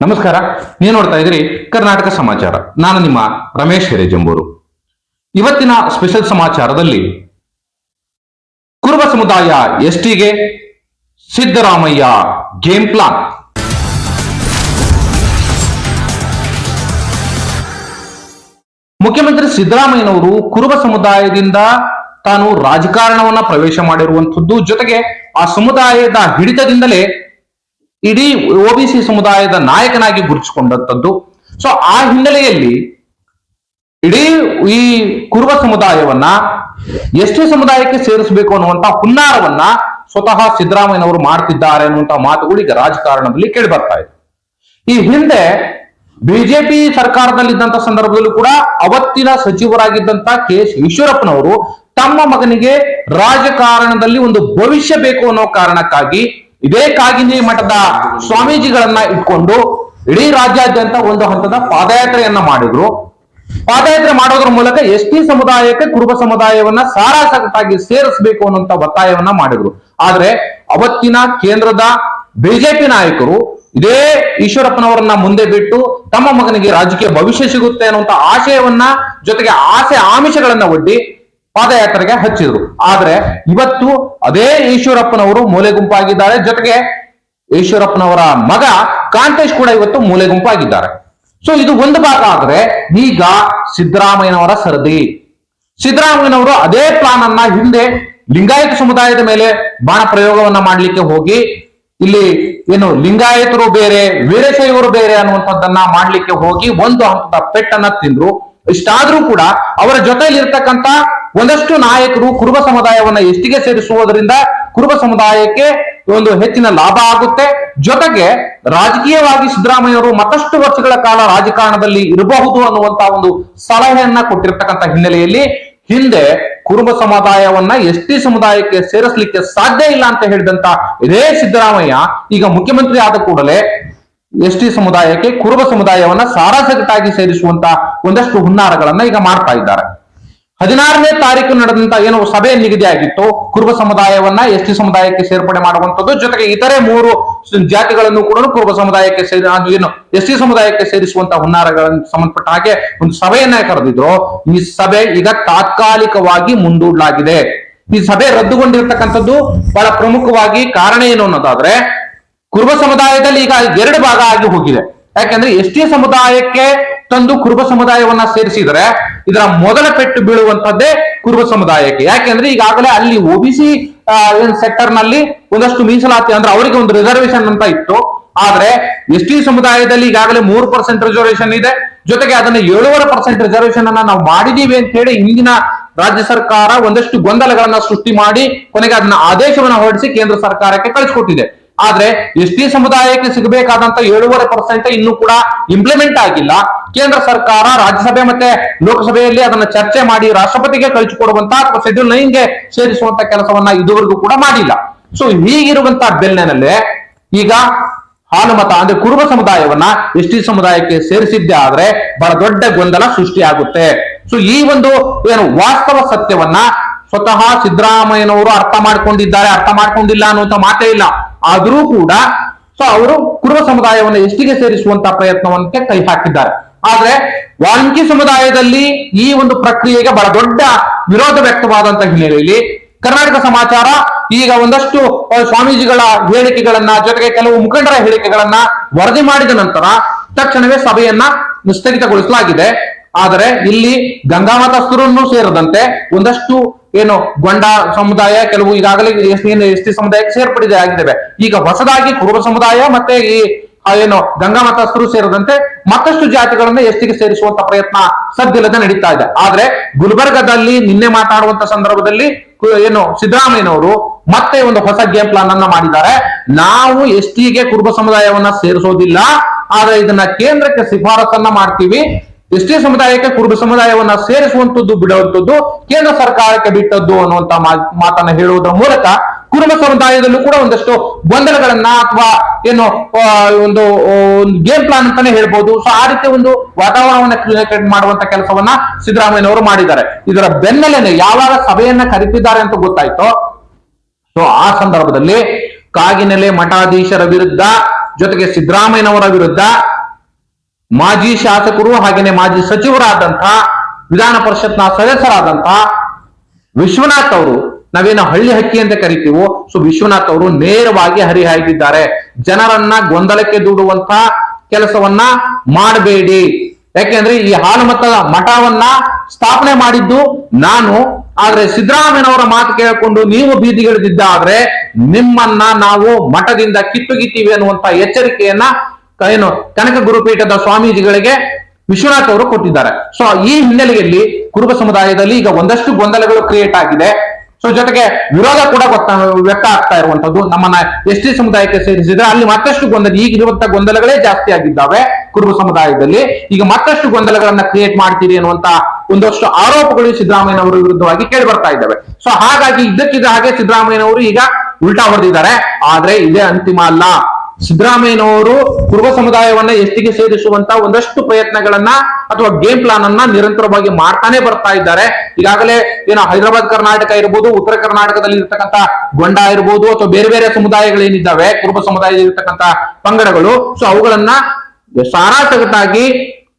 ನಮಸ್ಕಾರ, ನೀವು ನೋಡ್ತಾ ಇದ್ದೀರಿ ಕರ್ನಾಟಕ ಸಮಾಚಾರ. ನಾನು ನಿಮ್ಮ ರಮೇಶ್ ಹಿರೇಜಂಬೂರು. ಇವತ್ತಿನ ಸ್ಪೆಷಲ್ ಸಮಾಚಾರದಲ್ಲಿ ಕುರುಬ ಸಮುದಾಯ ಎಸ್ಟಿಗೆ ಸಿದ್ದರಾಮಯ್ಯ ಗೇಮ್ ಪ್ಲಾನ್ ಮುಖ್ಯಮಂತ್ರಿ ಸಿದ್ದರಾಮಯ್ಯನವರು ಕುರುಬ ಸಮುದಾಯದಿಂದ ತಾನು ರಾಜಕಾರಣವನ್ನ ಪ್ರವೇಶ ಮಾಡಿರುವಂಥದ್ದು ಜೊತೆಗೆ ಆ ಸಮುದಾಯದ ಹಿಡಿತದಿಂದಲೇ ಇಡೀ ಒಬಿಸಿ ಸಮುದಾಯದ ನಾಯಕನಾಗಿ ಗುರುತಿಸಿಕೊಂಡಂಥದ್ದು. ಸೊ ಆ ಹಿನ್ನೆಲೆಯಲ್ಲಿ ಇಡೀ ಈ ಕುರುಬ ಸಮುದಾಯವನ್ನ ಎಷ್ಟೇ ಸಮುದಾಯಕ್ಕೆ ಸೇರಿಸಬೇಕು ಅನ್ನುವಂತ ಹುನ್ನಾರವನ್ನ ಸ್ವತಃ ಸಿದ್ದರಾಮಯ್ಯನವರು ಮಾಡ್ತಿದ್ದಾರೆ ಅನ್ನುವಂತ ಮಾತುಗಳು ಈಗ ರಾಜಕಾರಣದಲ್ಲಿ ಕೇಳಿ ಬರ್ತಾ ಇದೆ. ಈ ಹಿಂದೆ ಬಿಜೆಪಿ ಸರ್ಕಾರದಲ್ಲಿದ್ದಂತ ಸಂದರ್ಭದಲ್ಲೂ ಕೂಡ ಅವತ್ತಿನ ಸಚಿವರಾಗಿದ್ದಂತ ಕೆ ಎಸ್ ಈಶ್ವರಪ್ಪನವರು ತಮ್ಮ ಮಗನಿಗೆ ರಾಜಕಾರಣದಲ್ಲಿ ಒಂದು ಭವಿಷ್ಯ ಬೇಕು ಅನ್ನೋ ಕಾರಣಕ್ಕಾಗಿ ಇದೇ ಕಾಗಿನಿ ಮಠದ ಸ್ವಾಮೀಜಿಗಳನ್ನ ಇಟ್ಕೊಂಡು ಇಡೀ ರಾಜ್ಯಾದ್ಯಂತ ಒಂದು ಹಂತದ ಪಾದಯಾತ್ರೆಯನ್ನ ಮಾಡಿದ್ರು. ಪಾದಯಾತ್ರೆ ಮಾಡೋದ್ರ ಮೂಲಕ ಎಸ್ ಟಿ ಸಮುದಾಯಕ್ಕೆ ಕುರುಬ ಸಮುದಾಯವನ್ನ ಸಾರಾಸಗಟಾಗಿ ಸೇರಿಸಬೇಕು ಅನ್ನುವಂತ ಒತ್ತಾಯವನ್ನ ಮಾಡಿದ್ರು. ಆದ್ರೆ ಅವತ್ತಿನ ಕೇಂದ್ರದ ಬಿಜೆಪಿ ನಾಯಕರು ಇದೇ ಈಶ್ವರಪ್ಪನವರನ್ನ ಮುಂದೆ ಬಿಟ್ಟು ತಮ್ಮ ಮಗನಿಗೆ ರಾಜಕೀಯ ಭವಿಷ್ಯ ಸಿಗುತ್ತೆ ಅನ್ನುವಂತ ಆಶಯವನ್ನ ಜೊತೆಗೆ ಆಸೆ ಆಮಿಷಗಳನ್ನ ಒಡ್ಡಿ ಪಾದಯಾತ್ರೆಗೆ ಹಚ್ಚಿದ್ರು. ಆದ್ರೆ ಇವತ್ತು ಅದೇ ಈಶ್ವರಪ್ಪನವರು ಮೂಲೆ ಗುಂಪಾಗಿದ್ದಾರೆ. ಜೊತೆಗೆ ಈಶ್ವರಪ್ಪನವರ ಮಗ ಕಾಂತೇಶ್ ಕೂಡ ಇವತ್ತು ಮೂಲೆ ಗುಂಪಾಗಿದ್ದಾರೆ. ಸೊ ಇದು ಒಂದು ಭಾಗ ಆದ್ರೆ ಈಗ ಸಿದ್ದರಾಮಯ್ಯನವರ ಸರದಿ. ಸಿದ್ದರಾಮಯ್ಯನವರು ಅದೇ ಪ್ಲಾನ್ ಅನ್ನ ಹಿಂದೆ ಲಿಂಗಾಯತ ಸಮುದಾಯದ ಮೇಲೆ ಬಾಣ ಪ್ರಯೋಗವನ್ನ ಮಾಡಲಿಕ್ಕೆ ಹೋಗಿ, ಇಲ್ಲಿ ಏನು ಲಿಂಗಾಯತರು ಬೇರೆ, ವೀರಶೈವರು ಬೇರೆ ಅನ್ನುವಂಥದ್ದನ್ನ ಮಾಡ್ಲಿಕ್ಕೆ ಹೋಗಿ ಒಂದು ಹಂತದ ಪೆಟ್ಟನ್ನ ತಿಂದ್ರು. ಇಷ್ಟಾದ್ರೂ ಕೂಡ ಅವರ ಜೊತೆಯಲ್ಲಿ ಇರ್ತಕ್ಕಂತ ಒಂದಷ್ಟು ನಾಯಕರು ಕುರುಬ ಸಮುದಾಯವನ್ನ ಎಷ್ಟಿಗೆ ಸೇರಿಸುವುದರಿಂದ ಕುರುಬ ಸಮುದಾಯಕ್ಕೆ ಒಂದು ಹೆಚ್ಚಿನ ಲಾಭ ಆಗುತ್ತೆ. ಜೊತೆಗೆ ರಾಜಕೀಯವಾಗಿ ಸಿದ್ದರಾಮಯ್ಯವರು ಮತ್ತಷ್ಟು ವರ್ಷಗಳ ಕಾಲ ರಾಜಕಾರಣದಲ್ಲಿ ಇರಬಹುದು ಅನ್ನುವಂತ ಒಂದು ಸಲಹೆಯನ್ನ ಕೊಟ್ಟಿರ್ತಕ್ಕಂಥ ಹಿನ್ನೆಲೆಯಲ್ಲಿ ಹಿಂದೆ ಕುರುಬ ಸಮುದಾಯವನ್ನ ಎಸ್ ಟಿ ಸಮುದಾಯಕ್ಕೆ ಸೇರಿಸಲಿಕ್ಕೆ ಸಾಧ್ಯ ಇಲ್ಲ ಅಂತ ಹೇಳಿದಂತ ಇದೇ ಸಿದ್ದರಾಮಯ್ಯ ಈಗ ಮುಖ್ಯಮಂತ್ರಿ ಆದ ಕೂಡಲೇ ಎಸ್ ಟಿ ಸಮುದಾಯಕ್ಕೆ ಕುರುಬ ಸಮುದಾಯವನ್ನ ಸಾರಾಸಗಟಾಗಿ ಸೇರಿಸುವಂತ ಒಂದಷ್ಟು ಹುನ್ನಾರಗಳನ್ನ ಈಗ ಮಾಡ್ತಾ ಇದ್ದಾರೆ. ಹದಿನಾರನೇ ತಾರೀಕು ನಡೆದಂತ ಏನು ಸಭೆ ನಿಗದಿಯಾಗಿತ್ತು, ಕುರುಬ ಸಮುದಾಯವನ್ನ ಎಸ್ ಟಿ ಸಮುದಾಯಕ್ಕೆ ಸೇರ್ಪಡೆ ಮಾಡುವಂತದ್ದು ಜೊತೆಗೆ ಇತರೆ ಮೂರು ಜಾತಿಗಳನ್ನು ಕೂಡ ಕುರುಬ ಸಮುದಾಯಕ್ಕೆ ಸೇರಿ ಏನು ಎಸ್ ಟಿ ಸಮುದಾಯಕ್ಕೆ ಸೇರಿಸುವಂತಹ ಹುನ್ನಾರಗಳನ್ನು ಸಂಬಂಧಪಟ್ಟ ಹಾಗೆ ಒಂದು ಸಭೆಯನ್ನ ಕರೆದಿದ್ರು. ಈ ಸಭೆ ಈಗ ತಾತ್ಕಾಲಿಕವಾಗಿ ಮುಂದೂಡಲಾಗಿದೆ. ಈ ಸಭೆ ರದ್ದುಗೊಂಡಿರ್ತಕ್ಕಂಥದ್ದು ಬಹಳ ಪ್ರಮುಖವಾಗಿ ಕಾರಣ ಏನು ಅನ್ನೋದಾದ್ರೆ, ಕುರುಬ ಸಮುದಾಯದಲ್ಲಿ ಈಗ ಎರಡು ಭಾಗ ಆಗಿ ಹೋಗಿದೆ. ಯಾಕಂದ್ರೆ ಎಸ್ ಟಿ ಸಮುದಾಯಕ್ಕೆ ತಂದು ಕುರುಬ ಸಮುದಾಯವನ್ನ ಸೇರಿಸಿದರೆ ಇದರ ಮೊದಲ ಪೆಟ್ಟು ಬೀಳುವಂತದ್ದೇ ಕುರುಬ ಸಮುದಾಯಕ್ಕೆ. ಯಾಕೆಂದ್ರೆ ಈಗಾಗಲೇ ಅಲ್ಲಿ ಒಬಿಸಿ ಸೆಕ್ಟರ್ನಲ್ಲಿ ಒಂದಷ್ಟು ಮೀಸಲಾತಿ ಅಂದ್ರೆ ಅವರಿಗೆ ಒಂದು ರಿಸರ್ವೇಶನ್ ಅಂತ ಇತ್ತು. ಆದ್ರೆ ಎಸ್ ಟಿ ಸಮುದಾಯದಲ್ಲಿ ಈಗಾಗಲೇ ಮೂರು ಪರ್ಸೆಂಟ್ ರಿಸರ್ವೇಶನ್ ಇದೆ. ಜೊತೆಗೆ ಅದನ್ನ ಏಳುವರೆ ಪರ್ಸೆಂಟ್ ರಿಸರ್ವೇಶನ್ ಅನ್ನ ನಾವು ಮಾಡಿದೀವಿ ಅಂತ ಹೇಳಿ ಹಿಂದಿನ ರಾಜ್ಯ ಸರ್ಕಾರ ಒಂದಷ್ಟು ಗೊಂದಲಗಳನ್ನ ಸೃಷ್ಟಿ ಮಾಡಿ ಕೊನೆಗೆ ಅದನ್ನ ಆದೇಶವನ್ನ ಹೊರಡಿಸಿ ಕೇಂದ್ರ ಸರ್ಕಾರಕ್ಕೆ ಕಳಿಸ್ಕೊಟ್ಟಿದೆ. ಆದ್ರೆ ಎಸ್ ಟಿ ಸಮುದಾಯಕ್ಕೆ ಸಿಗಬೇಕಾದಂತ ಏಳುವರೆ ಪರ್ಸೆಂಟ್ ಇನ್ನೂ ಕೂಡ ಇಂಪ್ಲಿಮೆಂಟ್ ಆಗಿಲ್ಲ. ಕೇಂದ್ರ ಸರ್ಕಾರ, ರಾಜ್ಯಸಭೆ ಮತ್ತೆ ಲೋಕಸಭೆಯಲ್ಲಿ ಅದನ್ನ ಚರ್ಚೆ ಮಾಡಿ ರಾಷ್ಟ್ರಪತಿಗೆ ಕಳಿಸಿಕೊಡುವಂತ ಅಥವಾ ಶೆಡ್ಯೂಲ್ ನೈನ್ಗೆ ಸೇರಿಸುವಂತ ಕೆಲಸವನ್ನ ಇದುವರೆಗೂ ಕೂಡ ಮಾಡಿಲ್ಲ. ಸೊ ಹೀಗಿರುವಂತ ಬೆನ್ನಲ್ಲೇ ಈಗ ಹಾನುಮತ ಅಂದ್ರೆ ಕುರುಬ ಸಮುದಾಯವನ್ನ ಎಸ್ ಟಿ ಸಮುದಾಯಕ್ಕೆ ಸೇರಿಸಿದ್ದೆ ಆದ್ರೆ ಬಹಳ ದೊಡ್ಡ ಗೊಂದಲ ಸೃಷ್ಟಿಯಾಗುತ್ತೆ. ಸೊ ಈ ಒಂದು ಏನು ವಾಸ್ತವ ಸತ್ಯವನ್ನ ಸ್ವತಃ ಸಿದ್ದರಾಮಯ್ಯನವರು ಅರ್ಥ ಮಾಡ್ಕೊಂಡಿದ್ದಾರೆ, ಅರ್ಥ ಮಾಡ್ಕೊಂಡಿಲ್ಲ ಅನ್ನುವಂತ ಮಾತೇ ಇಲ್ಲ. ಆದ್ರೂ ಕೂಡ ಸೊ ಅವರು ಕುರುಬ ಸಮುದಾಯವನ್ನು ಎಷ್ಟಿಗೆ ಸೇರಿಸುವಂತ ಪ್ರಯತ್ನವನ್ನೇ ಕೈ ಹಾಕಿದ್ದಾರೆ. ಆದ್ರೆ ವಾಲ್ಮೀಕಿ ಸಮುದಾಯದಲ್ಲಿ ಈ ಒಂದು ಪ್ರಕ್ರಿಯೆಗೆ ಬಹಳ ದೊಡ್ಡ ವಿರೋಧ ವ್ಯಕ್ತವಾದಂತ ಹಿನ್ನೆಲೆಯಲ್ಲಿ ಕರ್ನಾಟಕ ಸಮಾಚಾರ ಈಗ ಒಂದಷ್ಟು ಸ್ವಾಮೀಜಿಗಳ ಹೇಳಿಕೆಗಳನ್ನ ಜೊತೆಗೆ ಕೆಲವು ಮುಖಂಡರ ಹೇಳಿಕೆಗಳನ್ನ ವರದಿ ಮಾಡಿದ ನಂತರ ತಕ್ಷಣವೇ ಸಭೆಯನ್ನ ಸ್ಥಗಿತಗೊಳಿಸಲಾಗಿದೆ ಆದರೆ ಇಲ್ಲಿ ಗಂಗಾಮತಸ್ಥರನ್ನು ಸೇರದಂತೆ ಒಂದಷ್ಟು ಏನು ಗೊಂಡ ಸಮುದಾಯ ಕೆಲವು ಈಗಾಗಲೇ ಎಸ್ ಎಸ್ ಟಿ ಸಮುದಾಯಕ್ಕೆ ಸೇರ್ಪಡಿದೆ ಆಗಿದ್ದೇವೆ. ಈಗ ಹೊಸದಾಗಿ ಕುರುಬ ಸಮುದಾಯ ಮತ್ತೆ ಈ ಏನು ಗಂಗಾ ಮತಸ್ಥರು ಸೇರಿದಂತೆ ಮತ್ತಷ್ಟು ಜಾತಿಗಳನ್ನ ಎಸ್ಟಿಗೆ ಸೇರಿಸುವಂತ ಪ್ರಯತ್ನ ಸದ್ದಿಲ್ಲದೆ ನಡೀತಾ ಇದೆ. ಆದ್ರೆ ಗುಲ್ಬರ್ಗದಲ್ಲಿ ನಿನ್ನೆ ಮಾತಾಡುವಂತ ಸಂದರ್ಭದಲ್ಲಿ ಏನು ಸಿದ್ದರಾಮಯ್ಯನವರು ಮತ್ತೆ ಒಂದು ಹೊಸ ಗೇಮ್ ಪ್ಲಾನ್ ಅನ್ನ ಮಾಡಿದ್ದಾರೆ. ನಾವು ಎಸ್ ಟಿಗೆ ಕುರುಬ ಸಮುದಾಯವನ್ನ ಸೇರಿಸೋದಿಲ್ಲ. ಆದ್ರೆ ಇದನ್ನ ಕೇಂದ್ರಕ್ಕೆ ಶಿಫಾರಸನ್ನ ಮಾಡ್ತೀವಿ. ಎಸ್ ಟಿ ಸಮುದಾಯಕ್ಕೆ ಕುರುಬ ಸಮುದಾಯವನ್ನ ಸೇರಿಸುವಂತದ್ದು, ಬಿಡುವಂತದ್ದು, ಕೇಂದ್ರ ಸರ್ಕಾರಕ್ಕೆ ಬಿಟ್ಟದ್ದು ಅನ್ನುವಂತ ಮಾತನ್ನ ಹೇಳುವುದರ ಮೂಲಕ ಕುರುಬ ಸಮುದಾಯದಲ್ಲೂ ಕೂಡ ಒಂದಷ್ಟು ಗೊಂದಲಗಳನ್ನ ಅಥವಾ ಏನು ಒಂದು ಒಂದು ಗೇಮ್ ಪ್ಲಾನ್ ಅಂತಾನೆ ಹೇಳ್ಬೋದು. ಸೊ ಆ ರೀತಿ ಒಂದು ವಾತಾವರಣವನ್ನ ಕ್ರಿಯೇಟ್ ಮಾಡುವಂತ ಕೆಲಸವನ್ನ ಸಿದ್ದರಾಮಯ್ಯನವರು ಮಾಡಿದ್ದಾರೆ. ಇದರ ಬೆನ್ನಲ್ಲೇನೆ ಯಾವಾಗ ಸಭೆಯನ್ನ ಕರೀತಿದ್ದಾರೆ ಅಂತ ಗೊತ್ತಾಯ್ತೋ, ಸೊ, ಆ ಸಂದರ್ಭದಲ್ಲಿ ಕಾಗಿನೆಲೆ ಮಠಾಧೀಶರ ವಿರುದ್ಧ ಜೊತೆಗೆ ಸಿದ್ದರಾಮಯ್ಯನವರ ವಿರುದ್ಧ ಮಾಜಿ ಶಾಸಕರು ಹಾಗೇನೆ ಮಾಜಿ ಸಚಿವರಾದಂತಹ ವಿಧಾನ ಪರಿಷತ್ನ ಸದಸ್ಯರಾದಂತಹ ವಿಶ್ವನಾಥ್ ಅವರು ನಾವೇನು ಹಳ್ಳಿ ಹಕ್ಕಿ ಅಂತ ಕರಿತೀವೋ, ಸೊ ವಿಶ್ವನಾಥ್ ಅವರು ನೇರವಾಗಿ ಹರಿಹಾಯ್ದಿದ್ದಾರೆ. ಜನರನ್ನ ಗೊಂದಲಕ್ಕೆ ದೂಡುವಂತ ಕೆಲಸವನ್ನ ಮಾಡಬೇಡಿ. ಯಾಕೆಂದ್ರೆ ಈ ಹಾಲು ಮತದ ಮಠವನ್ನ ಸ್ಥಾಪನೆ ಮಾಡಿದ್ದು ನಾನು, ಆದ್ರೆ ಸಿದ್ದರಾಮಯ್ಯನವರ ಮಾತು ಕೇಳಿಕೊಂಡು ನೀವು ಬೀದಿಗಿಳಿದಿದ್ದಾದ್ರೆ ನಿಮ್ಮನ್ನ ನಾವು ಮಠದಿಂದ ಕಿತ್ತುಗಿತ್ತೀವಿ ಅನ್ನುವಂತ ಎಚ್ಚರಿಕೆಯನ್ನ ಏನು, ಕನಕ ಗುರುಪೀಠದ ಸ್ವಾಮೀಜಿಗಳಿಗೆ ವಿಶ್ವನಾಥ್ ಅವರು ಕೊಟ್ಟಿದ್ದಾರೆ. ಸೊ ಈ ಹಿನ್ನೆಲೆಯಲ್ಲಿ ಕುರುಬ ಸಮುದಾಯದಲ್ಲಿ ಈಗ ಒಂದಷ್ಟು ಗೊಂದಲಗಳು ಕ್ರಿಯೇಟ್ ಆಗಿದೆ. ಸೊ ಜೊತೆಗೆ ವಿರೋಧ ಕೂಡ ಗೊತ್ತ, ವ್ಯಕ್ತ ಆಗ್ತಾ ಇರುವಂತದ್ದು ನಮ್ಮನ್ನ ಎಸ್ ಟಿ ಸಮುದಾಯಕ್ಕೆ ಸೇರಿಸಿದ್ರೆ ಅಲ್ಲಿ ಮತ್ತಷ್ಟು ಗೊಂದಲ, ಈಗ ಇರುವಂತ ಗೊಂದಲಗಳೇ ಜಾಸ್ತಿ ಆಗಿದ್ದಾವೆ ಕುರುಬ ಸಮುದಾಯದಲ್ಲಿ. ಈಗ ಮತ್ತಷ್ಟು ಗೊಂದಲಗಳನ್ನ ಕ್ರಿಯೇಟ್ ಮಾಡ್ತೀರಿ ಅನ್ನುವಂತ ಒಂದಷ್ಟು ಆರೋಪಗಳು ಸಿದ್ದರಾಮಯ್ಯನವರ ವಿರುದ್ಧವಾಗಿ ಕೇಳಿ ಬರ್ತಾ ಇದ್ದಾವೆ. ಸೊ ಹಾಗಾಗಿ ಇದ್ದಕ್ಕಿದ್ದ ಹಾಗೆ ಸಿದ್ದರಾಮಯ್ಯನವರು ಈಗ ಉಲ್ಟಾ ಹೊಡೆದಿದ್ದಾರೆ. ಆದ್ರೆ ಇದೇ ಅಂತಿಮ ಅಲ್ಲ. ಸಿದ್ದರಾಮಯ್ಯನವರು ಕುರುಬ ಸಮುದಾಯವನ್ನ ಎಷ್ಟಿಗೆ ಸೇರಿಸುವಂತ ಒಂದಷ್ಟು ಪ್ರಯತ್ನಗಳನ್ನ ಅಥವಾ ಗೇಮ್ ಪ್ಲಾನ್ ಅನ್ನ ನಿರಂತರವಾಗಿ ಮಾಡ್ತಾನೆ ಬರ್ತಾ ಇದ್ದಾರೆ. ಈಗಾಗಲೇ ಏನೋ ಹೈದರಾಬಾದ್ ಕರ್ನಾಟಕ ಇರ್ಬೋದು, ಉತ್ತರ ಕರ್ನಾಟಕದಲ್ಲಿ ಇರ್ತಕ್ಕಂಥ ಗೊಂಡ ಇರ್ಬೋದು, ಅಥವಾ ಬೇರೆ ಬೇರೆ ಸಮುದಾಯಗಳೇನಿದ್ದಾವೆ ಕುರುಬ ಸಮುದಾಯದಲ್ಲಿ ಇರ್ತಕ್ಕಂಥ ಪಂಗಡಗಳು. ಸೊ ಅವುಗಳನ್ನ ಸಾರಾಸಗಟಾಗಿ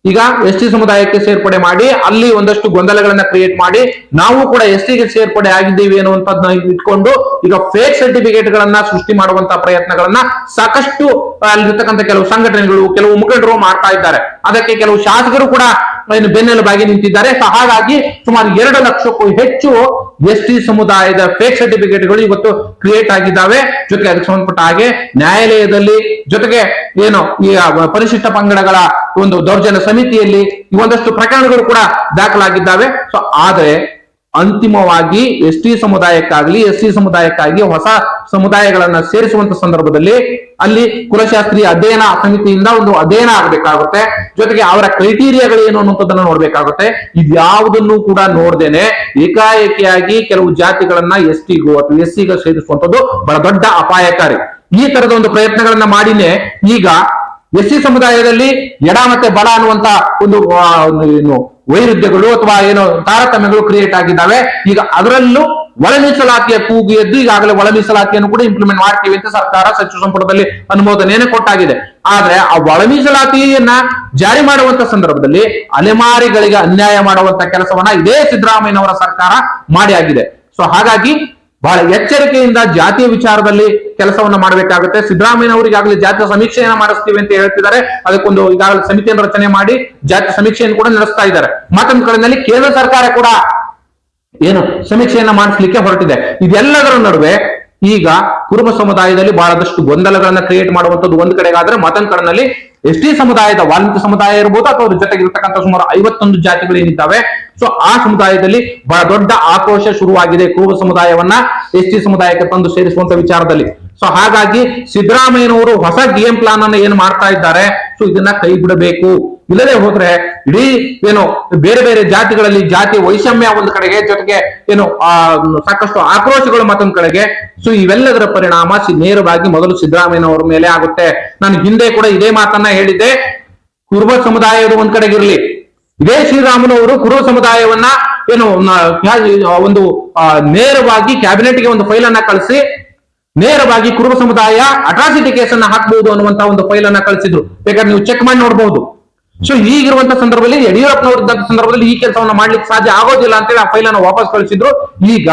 ಈಗ ಎಸ್ ಟಿ ಸಮುದಾಯಕ್ಕೆ ಸೇರ್ಪಡೆ ಮಾಡಿ, ಅಲ್ಲಿ ಒಂದಷ್ಟು ಗೊಂದಲಗಳನ್ನ ಕ್ರಿಯೇಟ್ ಮಾಡಿ, ನಾವು ಕೂಡ ಎಸ್ ಟಿಗೆ ಸೇರ್ಪಡೆ ಆಗಿದ್ದೀವಿ ಅನ್ನುವಂಥದ್ದನ್ನ ಇಟ್ಕೊಂಡು, ಈಗ ಫೇಕ್ ಸರ್ಟಿಫಿಕೇಟ್ ಗಳನ್ನ ಸೃಷ್ಟಿ ಮಾಡುವಂತಹ ಪ್ರಯತ್ನಗಳನ್ನ ಸಾಕಷ್ಟು ಅಲ್ಲಿರ್ತಕ್ಕಂಥ ಕೆಲವು ಸಂಘಟನೆಗಳು, ಕೆಲವು ಮುಖಂಡರು ಮಾಡ್ತಾ ಇದ್ದಾರೆ. ಅದಕ್ಕೆ ಕೆಲವು ಶಾಸಕರು ಕೂಡ ಏನು ಬೆನ್ನೆಲುಬಾಗಿ ನಿಂತಿದ್ದಾರೆ. ಸೊ ಹಾಗಾಗಿ ಸುಮಾರು ಎರಡು ಲಕ್ಷಕ್ಕೂ ಹೆಚ್ಚು ಎಸ್ ಟಿ ಸಮುದಾಯದ ಫೇಕ್ ಸರ್ಟಿಫಿಕೇಟ್ಗಳು ಇವತ್ತು ಕ್ರಿಯೇಟ್ ಆಗಿದ್ದಾವೆ. ಜೊತೆಗೆ ಅದಕ್ಕೆ ಸಂಬಂಧಪಟ್ಟ ಹಾಗೆ ನ್ಯಾಯಾಲಯದಲ್ಲಿ ಜೊತೆಗೆ ಏನು ಈ ಪರಿಶಿಷ್ಟ ಪಂಗಡಗಳ ಒಂದು ದೌರ್ಜನ್ಯ ಸಮಿತಿಯಲ್ಲಿ ಒಂದಷ್ಟು ಪ್ರಕರಣಗಳು ಕೂಡ ದಾಖಲಾಗಿದ್ದಾವೆ. ಸೊ ಆದರೆ ಅಂತಿಮವಾಗಿ ಎಸ್ ಟಿ ಸಮುದಾಯಕ್ಕಾಗ್ಲಿ, ಎಸ್ ಸಿ ಸಮುದಾಯಕ್ಕಾಗಿ ಹೊಸ ಸಮುದಾಯಗಳನ್ನ ಸೇರಿಸುವಂತ ಸಂದರ್ಭದಲ್ಲಿ ಅಲ್ಲಿ ಕುಲಶಾಸ್ತ್ರೀಯ ಅಧ್ಯಯನ ಸಮಿತಿಯಿಂದ ಒಂದು ಅಧ್ಯಯನ ಆಗಬೇಕಾಗುತ್ತೆ. ಜೊತೆಗೆ ಅವರ ಕ್ರೈಟೀರಿಯಾಗಳು ಏನು ಅನ್ನುವಂಥದ್ದನ್ನ ನೋಡ್ಬೇಕಾಗುತ್ತೆ. ಇದ್ಯಾವುದನ್ನು ಕೂಡ ನೋಡ್ದೇನೆ ಏಕಾಏಕಿಯಾಗಿ ಕೆಲವು ಜಾತಿಗಳನ್ನ ಎಸ್ ಟಿಗೂ ಅಥವಾ ಎಸ್ ಸಿಗೂ ಸೇರಿಸುವಂತದ್ದು ಬಹಳ ದೊಡ್ಡ ಅಪಾಯಕಾರಿ. ಈ ತರದ ಒಂದು ಪ್ರಯತ್ನಗಳನ್ನ ಮಾಡಿನೇ ಈಗ ಎಸ್ ಸಿ ಸಮುದಾಯದಲ್ಲಿ ಎಡ ಮತ್ತೆ ಬಲ ಅನ್ನುವಂತ ಒಂದು ಏನು ವೈರುಧ್ಯಗಳು ಅಥವಾ ಏನೋ ತಾರತಮ್ಯಗಳು ಕ್ರಿಯೇಟ್ ಆಗಿದ್ದಾವೆ. ಈಗ ಅದರಲ್ಲೂ ಒಳ ಮೀಸಲಾತಿಯ ಕೂಗು ಎದ್ದು ಈಗಾಗಲೇ ಒಳ ಮೀಸಲಾತಿಯನ್ನು ಕೂಡ ಇಂಪ್ಲಿಮೆಂಟ್ ಮಾಡ್ತೀವಿ ಅಂತ ಸರ್ಕಾರ ಸಚಿವ ಸಂಪುಟದಲ್ಲಿ ಅನುಮೋದನೆಯನ್ನು ಕೊಟ್ಟಾಗಿದೆ. ಆದ್ರೆ ಆ ಒಳ ಮೀಸಲಾತಿಯನ್ನ ಜಾರಿ ಮಾಡುವಂತ ಸಂದರ್ಭದಲ್ಲಿ ಅಲೆಮಾರಿಗಳಿಗೆ ಅನ್ಯಾಯ ಮಾಡುವಂತ ಕೆಲಸವನ್ನ ಇದೇ ಸಿದ್ದರಾಮಯ್ಯನವರ ಸರ್ಕಾರ ಮಾಡಿ ಆಗಿದೆ. ಸೊ ಹಾಗಾಗಿ ಬಹಳ ಎಚ್ಚರಿಕೆಯಿಂದ ಜಾತಿ ವಿಚಾರದಲ್ಲಿ ಕೆಲಸವನ್ನ ಮಾಡಬೇಕಾಗುತ್ತೆ. ಸಿದ್ದರಾಮಯ್ಯನವರು ಈಗಾಗಲೇ ಜಾತಿಯ ಸಮೀಕ್ಷೆಯನ್ನ ಮಾಡಿಸ್ತೀವಿ ಅಂತ ಹೇಳ್ತಿದ್ದಾರೆ. ಅದಕ್ಕೊಂದು ಈಗಾಗಲೇ ಸಮಿತಿಯನ್ನು ರಚನೆ ಮಾಡಿ ಜಾತಿ ಸಮೀಕ್ಷೆಯನ್ನು ಕೂಡ ನಡೆಸ್ತಾ ಇದ್ದಾರೆ. ಮತ್ತೊಂದು ಕಡೆಯಲ್ಲಿ ಕೇಂದ್ರ ಸರ್ಕಾರ ಕೂಡ ಏನು ಸಮೀಕ್ಷೆಯನ್ನ ಮಾಡಿಸ್ಲಿಕ್ಕೆ ಹೊರಟಿದೆ. ಇದೆಲ್ಲದರ ನಡುವೆ ಈಗ ಕುರುಬ ಸಮುದಾಯದಲ್ಲಿ ಬಹಳಷ್ಟು ಗೊಂದಲಗಳನ್ನ ಕ್ರಿಯೇಟ್ ಮಾಡುವಂತದ್ದು ಒಂದು ಕಡೆಗಾದ್ರೆ ಎಸ್ ಟಿ ಸಮುದಾಯದ ವಾಲ್ಮೀಕಿ ಸಮುದಾಯ ಇರ್ಬೋದು ಅಥವಾ ಜೊತೆಗೆ ಇರ್ತಕ್ಕಂಥ ಸುಮಾರು ಐವತ್ತೊಂದು ಜಾತಿಗಳು ಏನಿದ್ದಾವೆ. ಸೊ ಆ ಸಮುದಾಯದಲ್ಲಿ ಬಹಳ ದೊಡ್ಡ ಆಕ್ರೋಶ ಶುರುವಾಗಿದೆ ಕುರುಬ ಸಮುದಾಯವನ್ನ ಎಸ್ ಟಿ ಸಮುದಾಯಕ್ಕೆ ತಂದು ಸೇರಿಸುವಂತ ವಿಚಾರದಲ್ಲಿ. ಸೊ ಹಾಗಾಗಿ ಸಿದ್ದರಾಮಯ್ಯನವರು ಹೊಸ ಗೇಮ್ ಪ್ಲಾನ್ ಅನ್ನ ಏನ್ ಮಾಡ್ತಾ ಇದ್ದಾರೆ? ಇದನ್ನ ಕೈ ಬಿಡಬೇಕು. ಇಲ್ಲದೆ ಹೋದ್ರೆ ಇಡೀ ಏನು ಬೇರೆ ಬೇರೆ ಜಾತಿಗಳಲ್ಲಿ ಜಾತಿ ವೈಷಮ್ಯ ಒಂದು ಕಡೆಗೆ ಜೊತೆಗೆ ಏನು ಸಾಕಷ್ಟು ಆಕ್ರೋಶಗಳು ಮತ್ತೊಂದು ಕಡೆಗೆ. ಸೊ ಇವೆಲ್ಲದರ ಪರಿಣಾಮ ನೇರವಾಗಿ ಮೊದಲು ಸಿದ್ದರಾಮಯ್ಯನವರ ಮೇಲೆ ಆಗುತ್ತೆ. ನಾನು ಹಿಂದೆ ಕೂಡ ಇದೇ ಮಾತನ್ನ ಹೇಳಿದ್ದೆ. ಕುರುಬ ಸಮುದಾಯದ ಒಂದ್ ಕಡೆಗಿರ್ಲಿ ಇದೇ ಶ್ರೀರಾಮನವರು ಕುರುಬ ಸಮುದಾಯವನ್ನ ಏನು ಒಂದು ನೇರವಾಗಿ ಕ್ಯಾಬಿನೆಟ್ಗೆ ಒಂದು ಫೈಲ್ ಅನ್ನ ಕಳಿಸಿ ನೇರವಾಗಿ ಕುರುಬ ಸಮುದಾಯ ಅಟ್ರಾಸಿಟಿ ಅನ್ನ ಹಾಕಬಹುದು ಅನ್ನುವಂತ ಒಂದು ಫೈಲ್ ಅನ್ನ ಕಳಿಸಿದ್ರು. ಬೇಕಾದ್ರೆ ನೀವು ಚೆಕ್ ಮಾಡಿ ನೋಡಬಹುದು ಸೊ ಈಗಿರುವಂತ ಸಂದರ್ಭದಲ್ಲಿ ಯಡಿಯೂರಪ್ಪನವರು ಇದ್ದಂತ ಸಂದರ್ಭದಲ್ಲಿ ಈ ಕೆಲಸವನ್ನ ಮಾಡ್ಲಿಕ್ಕೆ ಸಾಧ್ಯ ಆಗೋದಿಲ್ಲ ಅಂತೇಳಿ ಆ ಫೈಲ್ ಅನ್ನು ವಾಪಸ್ ಕಳಿಸಿದ್ರು. ಈಗ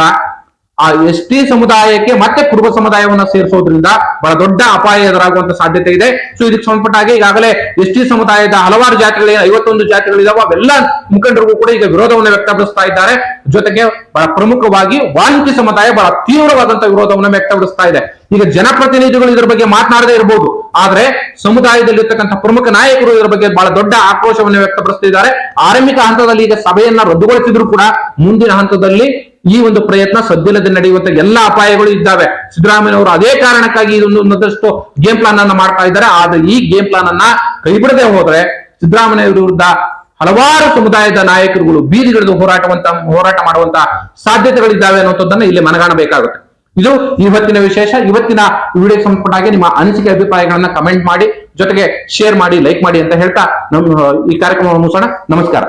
ಆ ಎಸ್ ಟಿ ಸಮುದಾಯಕ್ಕೆ ಮತ್ತೆ ಕುರುಬ ಸಮುದಾಯವನ್ನ ಸೇರಿಸೋದ್ರಿಂದ ಬಹಳ ದೊಡ್ಡ ಅಪಾಯ ಎದುರಾಗುವಂತ ಸಾಧ್ಯತೆ ಇದೆ. ಸೊ ಇದಕ್ಕೆ ಸಂಬಂಧಪಟ್ಟ ಹಾಗೆ ಈಗಾಗಲೇ ಎಸ್ ಟಿ ಸಮುದಾಯದ ಹಲವಾರು ಜಾತಿಗಳು, ಐವತ್ತೊಂದು ಜಾತಿಗಳಿದಾವೆ. ಅವೆಲ್ಲ ಮುಖಂಡರಿಗೂ ಕೂಡ ಈಗ ವಿರೋಧವನ್ನು ವ್ಯಕ್ತಪಡಿಸ್ತಾ ಇದ್ದಾರೆ. ಜೊತೆಗೆ ಬಹಳ ಪ್ರಮುಖವಾಗಿ ವಾಲ್ಮೀಕಿ ಸಮುದಾಯ ಬಹಳ ತೀವ್ರವಾದಂತಹ ವಿರೋಧವನ್ನು ವ್ಯಕ್ತಪಡಿಸ್ತಾ ಇದೆ. ಈಗ ಜನಪ್ರತಿನಿಧಿಗಳು ಇದರ ಬಗ್ಗೆ ಮಾತನಾಡದೇ ಇರಬಹುದು ಆದ್ರೆ ಸಮುದಾಯದಲ್ಲಿರ್ತಕ್ಕಂಥ ಪ್ರಮುಖ ನಾಯಕರು ಇದರ ಬಗ್ಗೆ ಬಹಳ ದೊಡ್ಡ ಆಕ್ರೋಶವನ್ನು ವ್ಯಕ್ತಪಡಿಸುತ್ತಿದ್ದಾರೆ ಆರಂಭಿಕ ಹಂತದಲ್ಲಿ ಈಗ ಸಭೆಯನ್ನ ರದ್ದುಗೊಳಿಸಿದ್ರು ಕೂಡ ಮುಂದಿನ ಹಂತದಲ್ಲಿ ಈ ಒಂದು ಪ್ರಯತ್ನ ಸದ್ದಿಲ್ಲದೆ ನಡೆಯುವಂತ ಎಲ್ಲಾ ಅಪಾಯಗಳು ಇದ್ದಾವೆ. ಸಿದ್ದರಾಮಯ್ಯವರು ಅದೇ ಕಾರಣಕ್ಕಾಗಿ ಇದೊಂದು ಒಂದಷ್ಟು ಗೇಮ್ ಪ್ಲಾನ್ ಅನ್ನ ಮಾಡ್ತಾ ಇದ್ದಾರೆ. ಆದ್ರೆ ಈ ಗೇಮ್ ಪ್ಲಾನ್ ಅನ್ನ ಕೈಬಿಡದೆ ಹೋದ್ರೆ ಸಿದ್ದರಾಮಯ್ಯ ವಿರುದ್ಧ ಹಲವಾರು ಸಮುದಾಯದ ನಾಯಕರುಗಳು ಬೀದಿಗಿಳಿದು ಹೋರಾಟವಂತ, ಹೋರಾಟ ಮಾಡುವಂತ ಸಾಧ್ಯತೆಗಳಿದ್ದಾವೆ ಅನ್ನುವಂಥದ್ದನ್ನ ಇಲ್ಲಿ ಮನಗಾಣಬೇಕಾಗುತ್ತೆ. ಇದು ಇವತ್ತಿನ ವಿಶೇಷ. ಇವತ್ತಿನ ವಿಡಿಯೋ ಸಂಪುಟಾಗಿ ನಿಮ್ಮ ಅನಿಸಿಕೆ, ಅಭಿಪ್ರಾಯಗಳನ್ನ ಕಮೆಂಟ್ ಮಾಡಿ, ಜೊತೆಗೆ ಶೇರ್ ಮಾಡಿ ಲೈಕ್ ಮಾಡಿ ಅಂತ ಹೇಳ್ತಾ ನಮ್ಮ, ಈ ಕಾರ್ಯಕ್ರಮವನ್ನು ಮುಗಿಸೋಣ. ನಮಸ್ಕಾರ.